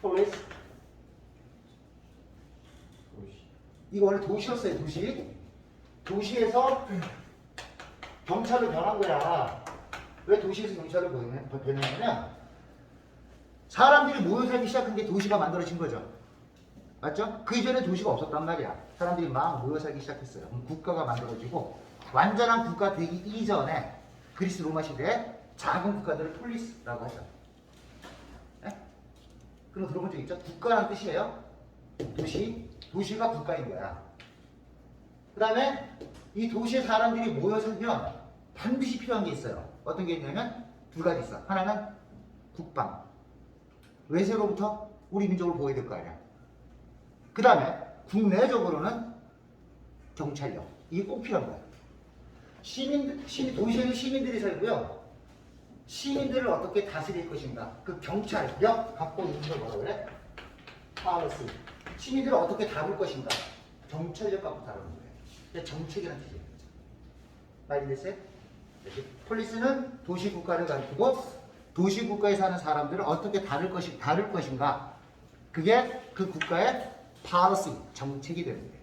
police. 이거 원래 도시였어요, 도시. 도시에서 경찰로 변한 거야. 왜 도시에서 경찰로 변했냐면 사람들이 모여 살기 시작한 게 도시가 만들어진 거죠. 맞죠? 그 이전에 도시가 없었단 말이야. 사람들이 막 모여 살기 시작했어요. 국가가 만들어지고 완전한 국가 되기 이전에 그리스 로마 시대에 작은 국가들을 폴리스라고 하죠. 네? 그럼 들어본 적 있죠? 국가란 뜻이에요. 도시, 도시가 국가인 거야. 그 다음에 이 도시에 사람들이 모여 살면 반드시 필요한 게 있어요. 어떤 게 있냐면 두 가지 있어. 하나는 국방. 외세로부터 우리 민족을 보호해야 될 거 아니야. 그 다음에 국내적으로는 경찰력. 이게 꼭 필요한 거야. 시민, 시민, 도시에는 시민들이 살고요. 시민들을 어떻게 다스릴 것인가. 그 경찰력 갖고 있는 걸 뭐라 그래? 파워스. 시민들을 어떻게 다룰 것인가. 경찰력 갖고 다루는 거예요. 정책이라는 뜻이에요. 말이 됐어요? 폴리스는 도시 국가를 가리키고 도시 국가에 사는 사람들을 어떻게 다룰 것이 다룰 것인가. 그게 그 국가의 policy 정책이 되는 거예요.